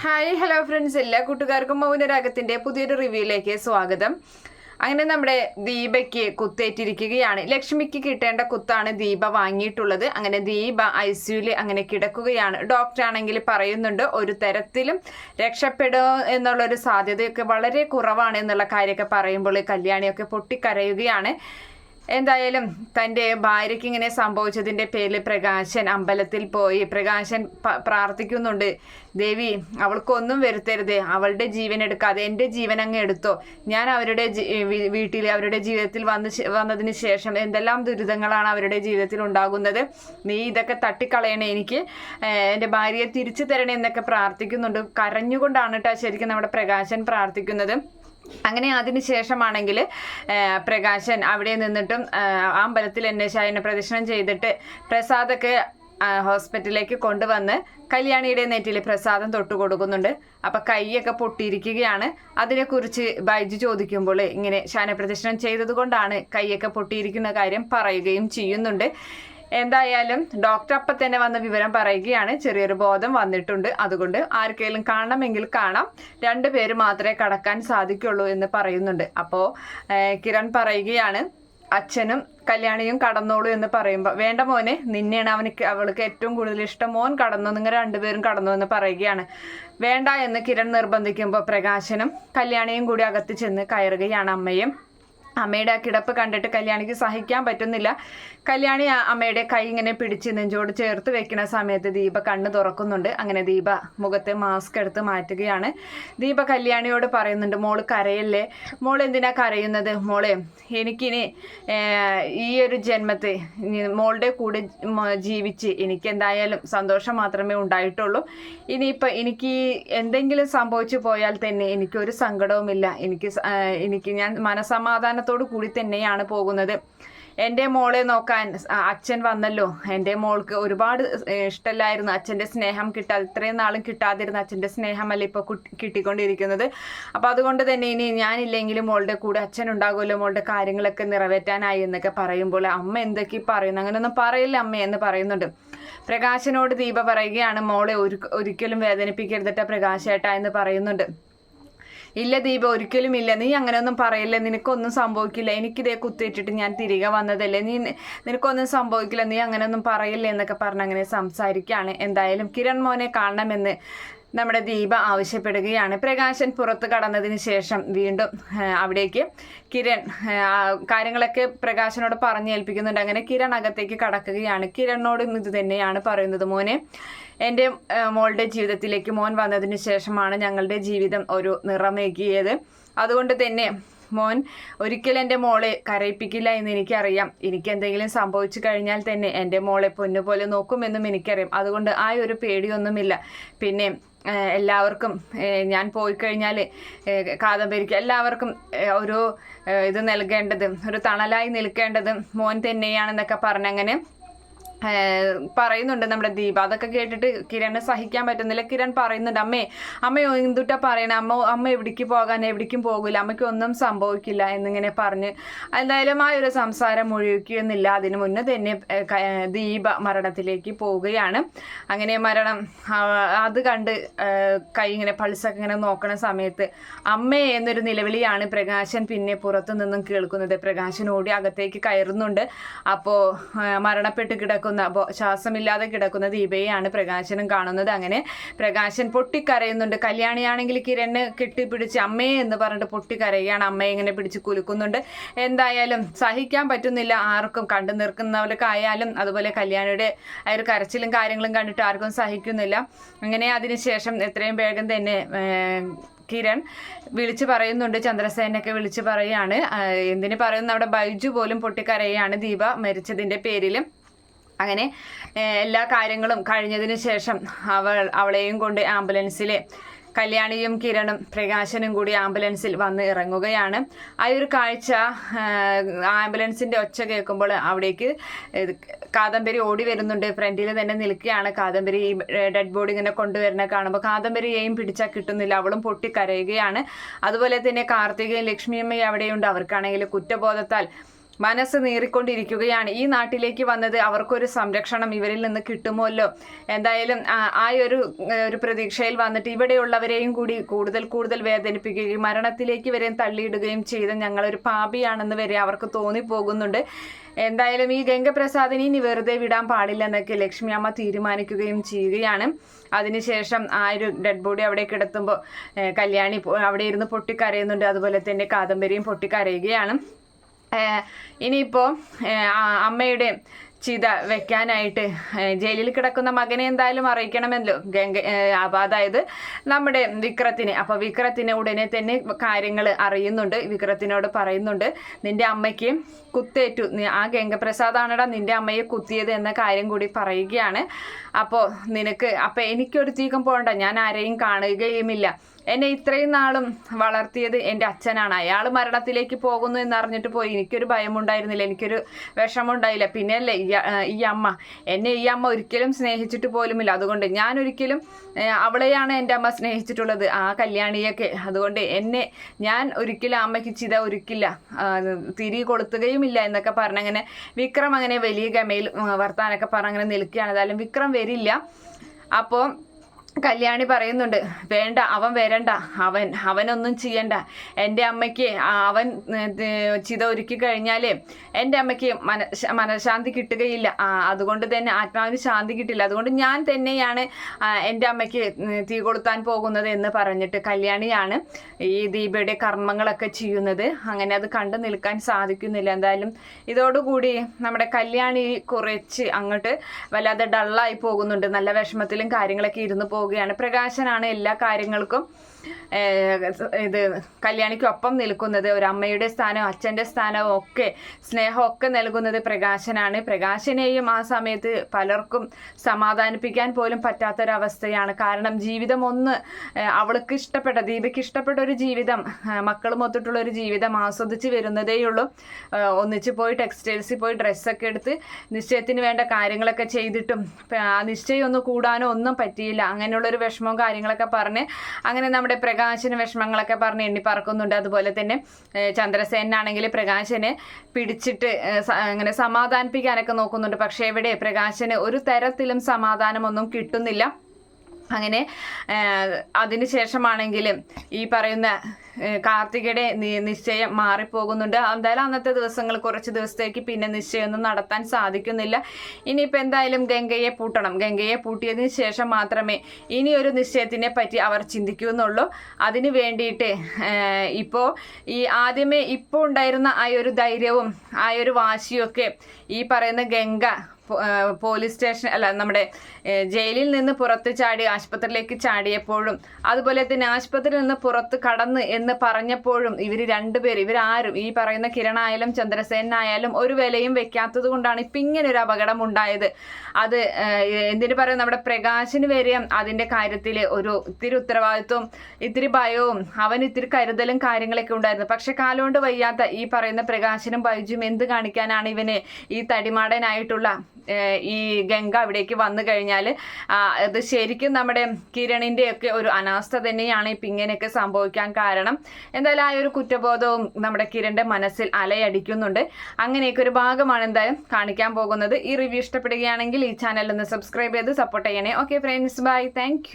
Hi hello friends എല്ലാ കൂട്ടുകാർക്കും മൗനരാഗത്തിന്റെ പുതിയൊരു റിവ്യൂയിലേക്ക് സ്വാഗതം. അങ്ങനെ നമ്മുടെ ദീപയ്ക്ക് കുത്തേറ്റിരിക്കുകയാണ്. ലക്ഷ്മിക്ക് കിട്ടേണ്ട കുത്താണ് ദീപ വാങ്ങിയിട്ടുള്ളത്. അങ്ങനെ ദീപ ഐ സിയുയിൽ അങ്ങനെ കിടക്കുകയാണ്. ഡോക്ടർ ആണെങ്കിൽ പറയുന്നുണ്ട് ഒരു തരത്തിലും രക്ഷപ്പെടുമോ എന്നുള്ളൊരു സാധ്യതയൊക്കെ വളരെ കുറവാണ് എന്നുള്ള കാര്യമൊക്കെ പറയുമ്പോൾ കല്യാണിയൊക്കെ പൊട്ടിക്കരയുകയാണ്. എന്തായാലും തന്റെ ഭാര്യയ്ക്ക് ഇങ്ങനെ സംഭവിച്ചതിന്റെ പേരിൽ പ്രകാശൻ അമ്പലത്തിൽ പോയി. പ്രകാശൻ പ്രാർത്ഥിക്കുന്നുണ്ട്. ദേവി അവൾക്കൊന്നും വരുത്തരുത്. അവളുടെ ജീവൻ എടുക്കാതെ എന്റെ ജീവൻ അങ്ങ് എടുത്തോ. ഞാൻ അവരുടെ വീട്ടിൽ അവരുടെ ജീവിതത്തിൽ വന്ന് വന്നതിന് ശേഷം എന്തെല്ലാം ദുരിതങ്ങളാണ് അവരുടെ ജീവിതത്തിൽ ഉണ്ടാകുന്നത്. നീ ഇതൊക്കെ തട്ടിക്കളയണേ എനിക്ക്. എന്റെ ഭാര്യയെ തിരിച്ചു തരണേ എന്നൊക്കെ പ്രാർത്ഥിക്കുന്നുണ്ട്. കരഞ്ഞുകൊണ്ടാണ് കേട്ടോ ശരിക്കും നമ്മുടെ പ്രകാശൻ പ്രാർത്ഥിക്കുന്നത്. അങ്ങനെ അതിന് ശേഷമാണെങ്കിൽ പ്രകാശൻ അവിടെ നിന്നിട്ടും അമ്പലത്തിൽ എന്നെ പ്രദക്ഷിണം ചെയ്തിട്ട് പ്രസാദൊക്കെ ഹോസ്പിറ്റലിലേക്ക് കൊണ്ടുവന്ന് കല്യാണിയുടെ നെറ്റിൽ പ്രസാദം തൊട്ട് കൊടുക്കുന്നുണ്ട്. അപ്പം കൈയൊക്കെ പൊട്ടിയിരിക്കുകയാണ്. അതിനെക്കുറിച്ച് ബൈജു ചോദിക്കുമ്പോൾ ഇങ്ങനെ ശയനപ്രദക്ഷിണം ചെയ്തതുകൊണ്ടാണ് കൈയൊക്കെ പൊട്ടിയിരിക്കുന്ന കാര്യം പറയുകയും ചെയ്യുന്നുണ്ട്. എന്തായാലും ഡോക്ടർ അപ്പം തന്നെ വന്ന വിവരം പറയുകയാണ്. ചെറിയൊരു ബോധം വന്നിട്ടുണ്ട്. അതുകൊണ്ട് ആർക്കെങ്കിലും കാണണമെങ്കിൽ കാണാം. രണ്ടു പേര് മാത്രമേ കടക്കാൻ സാധിക്കുള്ളൂ എന്ന് പറയുന്നുണ്ട്. അപ്പോൾ കിരൺ പറയുകയാണ് അച്ഛനും കല്യാണിയും കടന്നോളൂ എന്ന് പറയുമ്പോൾ വേണ്ട മോനെ നിന്നെയാണ് അവനിക്ക് അവൾക്ക് ഏറ്റവും കൂടുതൽ ഇഷ്ടം. മോൻ കടന്നു നിങ്ങൾ രണ്ടുപേരും കടന്നു എന്ന് പറയുകയാണ്. വേണ്ട എന്ന് കിരൺ നിർബന്ധിക്കുമ്പോൾ പ്രകാശനും കല്യാണിയും കൂടി അകത്ത് ചെന്ന് കയറുകയാണ് അമ്മയും. അമ്മയുടെ ആ കിടപ്പ് കണ്ടിട്ട് കല്യാണിക്ക് സഹിക്കാൻ പറ്റുന്നില്ല. കല്യാണി അമ്മയുടെ കൈ ഇങ്ങനെ പിടിച്ച് നെഞ്ചോട് ചേർത്ത് വെക്കുന്ന സമയത്ത് ദീപ കണ്ണ് തുറക്കുന്നുണ്ട്. അങ്ങനെ ദീപ മുഖത്തെ മാസ്ക് എടുത്ത് മാറ്റുകയാണ്. ദീപ കല്യാണിയോട് പറയുന്നുണ്ട് മോൾ കരയല്ലേ? മോൾ എന്തിനാ കരയുന്നത്? മോളെ എനിക്കിനി ഈ ഒരു ജന്മത്തെ മോളുടെ കൂടെ ജീവിച്ച് എനിക്ക് എന്തായാലും സന്തോഷം മാത്രമേ ഉണ്ടായിട്ടുള്ളൂ. ഇനിയിപ്പോൾ എനിക്ക് എന്തെങ്കിലും സംഭവിച്ചു പോയാൽ തന്നെ എനിക്കൊരു സങ്കടവുമില്ല. എനിക്ക് എനിക്ക് ഞാൻ മനസമാധാനത്തോടു കൂടി തന്നെയാണ് പോകുന്നത്. എന്റെ മോളെ നോക്കാൻ അച്ഛൻ വന്നല്ലോ. എന്റെ മോൾക്ക് ഒരുപാട് ഇഷ്ടമല്ലായിരുന്നു അച്ഛന്റെ സ്നേഹം കിട്ടാതെ ഇത്രയും നാളും കിട്ടാതിരുന്ന അച്ഛന്റെ സ്നേഹമല്ല ഇപ്പോൾ കിട്ടിക്കൊണ്ടിരിക്കുന്നത്. അപ്പോൾ അതുകൊണ്ട് തന്നെ ഇനി ഞാനില്ലെങ്കിലും മോളുടെ കൂടെ അച്ഛൻ ഉണ്ടാകുമല്ലോ മോളുടെ കാര്യങ്ങളൊക്കെ നിറവേറ്റാനായി എന്നൊക്കെ പറയുമ്പോൾ അമ്മ എന്തൊക്കെ പറയുന്നു? അങ്ങനെയൊന്നും പറയില്ല അമ്മ എന്ന് പറയുന്നുണ്ട്. പ്രകാശനോട് ദീപ പറയുകയാണ് മോളെ ഒരു ഒരിക്കലും വേദനിപ്പിക്കരുതട്ട പ്രകാശേട്ട എന്ന് പറയുന്നുണ്ട്. ഇല്ല ദീപ ഒരിക്കലും ഇല്ല. നീ അങ്ങനെയൊന്നും പറയില്ല? നിനക്കൊന്നും സംഭവിക്കില്ല. എനിക്കിതേ കുത്തിയിട്ടിട്ട് ഞാൻ തിരികെ വന്നതല്ലേ? നീ നിനക്കൊന്നും സംഭവിക്കില്ല. നീ അങ്ങനെയൊന്നും പറയില്ല എന്നൊക്കെ പറഞ്ഞ് അങ്ങനെ സംസാരിക്കുകയാണ് എന്തായാലും കിരൺ മോനെ കാണണമെന്ന് നമ്മുടെ ദീപ ആവശ്യപ്പെടുകയാണ്. പ്രകാശൻ പുറത്ത് കടന്നതിന് ശേഷം വീണ്ടും അവിടേക്ക് കിരൺ കാര്യങ്ങളൊക്കെ പ്രകാശനോട് പറഞ്ഞേൽപ്പിക്കുന്നുണ്ട്. അങ്ങനെ കിരൺ അകത്തേക്ക് കടക്കുകയാണ്. കിരണിനോടും ഇത് തന്നെയാണ് പറയുന്നത്. മോനെ എന്റെ മോളുടെ ജീവിതത്തിലേക്ക് മോൻ വന്നതിന് ശേഷമാണ് ഞങ്ങളുടെ ജീവിതം ഒരു നിറമേകിയത്. അതുകൊണ്ട് തന്നെ മോൻ ഒരിക്കലും എന്റെ മോളെ കരയിപ്പിക്കില്ല എന്ന് എനിക്കറിയാം. എനിക്ക് എന്തെങ്കിലും സംഭവിച്ചു കഴിഞ്ഞാൽ തന്നെ എന്റെ മോളെ പൊന്നുപോലെ നോക്കുമെന്നും എനിക്കറിയാം. അതുകൊണ്ട് ആ ഒരു പേടിയൊന്നുമില്ല. പിന്നെ എല്ലാവർക്കും ഞാൻ പോയി കഴിഞ്ഞാൽ കാദംബരിക്ക് എല്ലാവർക്കും ഒരു ഇത് നൽകേണ്ടത് ഒരു തണലായി നിൽക്കേണ്ടത് മോൻ തന്നെയാണെന്നൊക്കെ പറഞ്ഞങ്ങനെ പറയുന്നുണ്ട് നമ്മുടെ ദീപ. അതൊക്കെ കേട്ടിട്ട് കിരണ് സഹിക്കാൻ പറ്റുന്നില്ല. കിരൺ പറയുന്നുണ്ട് അമ്മേ അമ്മയോ എന്തുട്ടാ പറയണേ? അമ്മ അമ്മ എവിടേക്ക് പോകാൻ? എവിടേക്കും പോകില്ല അമ്മയ്ക്ക് ഒന്നും സംഭവിക്കില്ല എന്നിങ്ങനെ പറഞ്ഞ് എന്തായാലും ആ ഒരു സംസാരം മുഴുവിക്കുന്നില്ല അതിന് മുന്നേ തന്നെ ദീപ മരണത്തിലേക്ക് പോവുകയാണ്. അങ്ങനെ മരണം അത് കണ്ട് കൈ ഇങ്ങനെ പൾസൊക്കെ ഇങ്ങനെ നോക്കണ സമയത്ത് അമ്മേ എന്നൊരു നിലവിളിയാണ് പ്രകാശൻ പിന്നെ പുറത്തു നിന്നും കേൾക്കുന്നത്. പ്രകാശൻ ഓടി അകത്തേക്ക് കയറുന്നുണ്ട്. അപ്പോൾ മരണപ്പെട്ട് കിടക്കുന്ന. അപ്പോൾ ശ്വാസമില്ലാതെ കിടക്കുന്ന ദീപയെയാണ് പ്രകാശനും കാണുന്നത്. അങ്ങനെ പ്രകാശൻ പൊട്ടിക്കരയുന്നുണ്ട്. കല്യാണിയാണെങ്കിൽ കിരണ് കെട്ടിപ്പിടിച്ച് അമ്മയെ എന്ന് പറഞ്ഞിട്ട് പൊട്ടിക്കരയുകയാണ്. അമ്മയെ ഇങ്ങനെ പിടിച്ച് കുലുക്കുന്നുണ്ട്. എന്തായാലും സഹിക്കാൻ പറ്റുന്നില്ല. ആർക്കും കണ്ടു നിൽക്കുന്നവർക്കായാലും അതുപോലെ കല്യാണിയുടെ ആ ഒരു കരച്ചിലും കാര്യങ്ങളും കണ്ടിട്ട് ആർക്കും സഹിക്കുന്നില്ല. അങ്ങനെ അതിനുശേഷം എത്രയും വേഗം തന്നെ കിരൺ വിളിച്ചു പറയുന്നുണ്ട്. ചന്ദ്രസേനൊക്കെ വിളിച്ചു പറയാണ് എന്തിനു പറയുന്നു? അവിടെ ബൈജു പോലും പൊട്ടിക്കരയാണ് ദീപ മരിച്ചതിന്റെ പേരിൽ അങ്ങനെ എല്ലാ കാര്യങ്ങളും കഴിഞ്ഞതിന് ശേഷം അവൾ അവളെയും കൊണ്ട് ആംബുലൻസിൽ കല്യാണിയും കിരണും പ്രകാശനും കൂടി ആംബുലൻസിൽ വന്ന് ഇറങ്ങുകയാണ്. ആ ഒരു കാഴ്ച ആംബുലൻസിന്റെ ഒച്ച കേൾക്കുമ്പോൾ അവിടേക്ക് കാദംബരി ഓടി വരുന്നുണ്ട്. ഫ്രണ്ടിൽ തന്നെ നിൽക്കുകയാണ്. കാദംബരി ഈ ഡെഡ് ബോഡി ഇങ്ങനെ കൊണ്ടുവരുന്ന കാണുമ്പോൾ കാദംബരിയെയും പിടിച്ചാൽ കിട്ടുന്നില്ല. അവളും പൊട്ടിക്കരയുകയാണ്. അതുപോലെ തന്നെ കാർത്തികയും ലക്ഷ്മിയമ്മയും അവിടെയുണ്ട്. അവർക്കാണെങ്കിൽ കുറ്റബോധത്താൽ മനസ്സ് നീറിക്കൊണ്ടിരിക്കുകയാണ്. ഈ നാട്ടിലേക്ക് വന്നത് അവർക്കൊരു സംരക്ഷണം ഇവരിൽ നിന്ന് കിട്ടുമല്ലോ? എന്തായാലും ആ- ഒരു ഒരു പ്രതീക്ഷയിൽ വന്നിട്ട് ഇവിടെയുള്ളവരെയും കൂടി കൂടുതൽ കൂടുതൽ വേദനിപ്പിക്കുകയും മരണത്തിലേക്ക് വരെയും തള്ളിയിടുകയും ചെയ്ത ഞങ്ങളൊരു പാപിയാണെന്ന് വരെ അവർക്ക് തോന്നിപ്പോകുന്നുണ്ട്. എന്തായാലും ഈ ഗംഗപ്രസാദിനെ ഇനി വെറുതെ വിടാൻ പാടില്ലെന്നൊക്കെ ലക്ഷ്മി അമ്മ തീരുമാനിക്കുകയും ചെയ്യുകയാണ്. അതിനുശേഷം ആ ഒരു ഡെഡ് ബോഡി അവിടെ കിടത്തുമ്പോൾ കല്യാണി അവിടെ ഇരുന്ന് പൊട്ടിക്കരയുന്നുണ്ട്. അതുപോലെ തന്നെ കാദംബരിയും പൊട്ടിക്കരയുകയാണ്. ഇനിയിപ്പോൾ അമ്മയുടെ ചിത വെക്കാനായിട്ട് ജയിലിൽ കിടക്കുന്ന മകനെ എന്തായാലും അറിയിക്കണമല്ലോ ഗംഗ അപ്പം അതായത് നമ്മുടെ വിക്രത്തിന്. അപ്പൊ വിക്രത്തിന് ഉടനെ തന്നെ കാര്യങ്ങൾ അറിയുന്നുണ്ട്. വിക്രത്തിനോട് പറയുന്നുണ്ട് നിന്റെ അമ്മയ്ക്ക് കുത്തേറ്റു. ആ ഗംഗപ്രസാദാണടാ നിന്റെ അമ്മയെ കുത്തിയത് എന്ന കാര്യം കൂടി പറയുകയാണ്. അപ്പോൾ നിനക്ക് അപ്പം എനിക്കൊരു തീക്കം പോകണ്ട. ഞാൻ ആരെയും കാണുകയുമില്ല. എന്നെ ഇത്രയും നാളും വളർത്തിയത് എന്റെ അച്ഛനാണ്. അയാൾ മരണത്തിലേക്ക് പോകുന്നു എന്നറിഞ്ഞിട്ട് പോയി. എനിക്കൊരു ഭയമുണ്ടായിരുന്നില്ല. എനിക്കൊരു വിഷമമുണ്ടായില്ല. പിന്നെയല്ലേ അ- ഈ അമ്മ. എന്നെ ഈ അമ്മ ഒരിക്കലും സ്നേഹിച്ചിട്ട് പോലുമില്ല. അതുകൊണ്ട് ഞാൻ ഒരിക്കലും അവളെയാണ് എന്റെ അമ്മ സ്നേഹിച്ചിട്ടുള്ളത്. ആ കല്യാണിയൊക്കെ. അതുകൊണ്ട് എന്നെ ഞാൻ ഒരിക്കലും അമ്മയ്ക്ക് ചിത ഒരുക്കില്ല. തിരി കൊളുത്തുകയുമില്ല എന്നൊക്കെ പറഞ്ഞങ്ങനെ വിക്രം അങ്ങനെ വലിയ ഗമയിൽ വർത്താനൊക്കെ പറഞ്ഞങ്ങനെ നിൽക്കുകയാണ്. ഏതായാലും വിക്രം വരില്ല. അപ്പോൾ കല്യാണി പറയുന്നുണ്ട് വേണ്ട അവൻ വരണ്ട അവൻ അവനൊന്നും ചെയ്യണ്ട. എന്റെ അമ്മയ്ക്ക് അവൻ ചിത ഒരുക്കി കഴിഞ്ഞാലേ എന്റെ അമ്മയ്ക്ക് മന മനഃശാന്തി കിട്ടുകയില്ല. അതുകൊണ്ട് തന്നെ ആത്മാവിന് ശാന്തി കിട്ടില്ല. അതുകൊണ്ട് ഞാൻ തന്നെയാണ് എന്റെ അമ്മയ്ക്ക് തീ കൊളുത്താൻ പോകുന്നത് എന്ന് പറഞ്ഞിട്ട് കല്യാണിയാണ് ഈ ദീപയുടെ കർമ്മങ്ങളൊക്കെ ചെയ്യുന്നത്. അങ്ങനെ അത് കണ്ടു നിൽക്കാൻ സാധിക്കുന്നില്ല എന്തായാലും. ഇതോടുകൂടി നമ്മുടെ കല്യാണി കുറച്ച് അങ്ങോട്ട് വല്ലാതെ ഡള്ളായി പോകുന്നുണ്ട്. നല്ല വിഷമത്തിലും കാര്യങ്ങളൊക്കെ ഇരുന്ന് പോവുകയാണ്. പ്രകാശനാണ് എല്ലാ കാര്യങ്ങൾക്കും ഇത് കല്യാണിക്കൊപ്പം നിൽക്കുന്നത് ഒരു അമ്മയുടെ സ്ഥാനവും അച്ഛന്റെ സ്ഥാനവും ഒക്കെ സ്നേഹമൊക്കെ നൽകുന്നത് പ്രകാശനാണ്. പ്രകാശനെയും ആ സമയത്ത് പലർക്കും സമാധാനിപ്പിക്കാൻ പോലും പറ്റാത്തൊരവസ്ഥയാണ്. കാരണം ജീവിതം ഒന്ന് അവൾക്ക് ഇഷ്ടപ്പെട്ട ദീപയ്ക്ക് ഇഷ്ടപ്പെട്ട ഒരു ജീവിതം മക്കൾ ഒത്തിട്ടുള്ള ഒരു ജീവിതം ആസ്വദിച്ച് വരുന്നതേയുള്ളൂ ഒന്നിച്ച് പോയി ടെക്സ്റ്റൈൽസിൽ പോയി ഡ്രസ്സൊക്കെ എടുത്ത് നിശ്ചയത്തിന് വേണ്ട കാര്യങ്ങളൊക്കെ ചെയ്തിട്ടും ആ നിശ്ചയം ഒന്ന് കൂടാനോ ഒന്നും പറ്റിയില്ല. അങ്ങനെയുള്ളൊരു വിഷമവും കാര്യങ്ങളൊക്കെ പറഞ്ഞ് അങ്ങനെ നമ്മുടെ പ്രകാശന് വിഷമങ്ങളൊക്കെ പറഞ്ഞ് എണ്ണി പറക്കുന്നുണ്ട്. അതുപോലെ തന്നെ ചന്ദ്രസേനാണെങ്കിൽ പ്രകാശനെ പിടിച്ചിട്ട് അങ്ങനെ സമാധാനിപ്പിക്കാനൊക്കെ നോക്കുന്നുണ്ട്. പക്ഷേ എവിടെ പ്രകാശന് ഒരു തരത്തിലും സമാധാനമൊന്നും കിട്ടുന്നില്ല. അങ്ങനെ അതിന് ശേഷമാണെങ്കിലും ഈ പറയുന്ന കാർത്തികയുടെ നിശ്ചയം മാറിപ്പോകുന്നുണ്ട്. എന്തായാലും അന്നത്തെ ദിവസങ്ങൾ കുറച്ച് ദിവസത്തേക്ക് പിന്നെ നിശ്ചയമൊന്നും നടത്താൻ സാധിക്കുന്നില്ല. ഇനിയിപ്പോൾ എന്തായാലും ഗംഗയെ പൂട്ടണം. ഗംഗയെ പൂട്ടിയതിന് ശേഷം മാത്രമേ ഇനി ഒരു നിശ്ചയത്തിനെ പറ്റി അവർ ചിന്തിക്കുന്നുള്ളൂ. അതിന് വേണ്ടിയിട്ട് ഇപ്പോൾ ഈ ആദ്യമേ ഇപ്പോൾ ഉണ്ടായിരുന്ന ആ ഒരു ധൈര്യവും ആ ഒരു വാശിയൊക്കെ ഈ പറയുന്ന ഗംഗ പോലീസ് സ്റ്റേഷൻ അല്ല നമ്മുടെ ജയിലിൽ നിന്ന് പുറത്ത് ചാടി ആശുപത്രിയിലേക്ക് ചാടിയപ്പോഴും അതുപോലെ തന്നെ ആശുപത്രിയിൽ നിന്ന് പുറത്ത് കടന്ന് എന്ന് പറഞ്ഞപ്പോഴും ഇവർ രണ്ടുപേരും ഇവരാരും ഈ പറയുന്ന കിരണായാലും ചന്ദ്രസേനായാലും ഒരു വിലയും വെക്കാത്തത് കൊണ്ടാണ് ഇപ്പം ഇങ്ങനെ ഒരു അപകടം ഉണ്ടായത്. അത് എന്തിനു പറയും നമ്മുടെ പ്രകാശിന് വരെ അതിന്റെ കാര്യത്തിൽ ഒരു ഇത്തിരി ഉത്തരവാദിത്വം ഇത്തിരി ഭയവും അവൻ ഇത്തിരി കരുതലും കാര്യങ്ങളൊക്കെ ഉണ്ടായിരുന്നു. പക്ഷെ കാലുകൊണ്ട് വയ്യാത്ത ഈ പറയുന്ന പ്രകാശനും ബൈജും എന്ത് കാണിക്കാനാണ് ഇവന് ഈ തടിമാടനായിട്ടുള്ള ഈ ഗംഗ അവിടേക്ക് വന്നു കഴിഞ്ഞാൽ അത് ശരിക്കും നമ്മുടെ കിരണിന്റെ ഒക്കെ ഒരു അനാസ്ഥ തന്നെയാണ് ഇപ്പം ഇങ്ങനെയൊക്കെ സംഭവിക്കാൻ കാരണം. എന്തായാലും ആ ഒരു കുറ്റബോധവും നമ്മുടെ കിരണിന്റെ മനസ്സിൽ അലയടിക്കുന്നുണ്ട്. അങ്ങനെയൊക്കെ ഒരു ഭാഗമാണ് എന്തായാലും കാണിക്കാൻ പോകുന്നത്. ഈ റിവ്യൂ ഇഷ്ടപ്പെടുകയാണെങ്കിൽ ഈ ചാനൽ ഒന്ന് സബ്സ്ക്രൈബ് ചെയ്ത് സപ്പോർട്ട് ചെയ്യണേ. Okay friends bye thank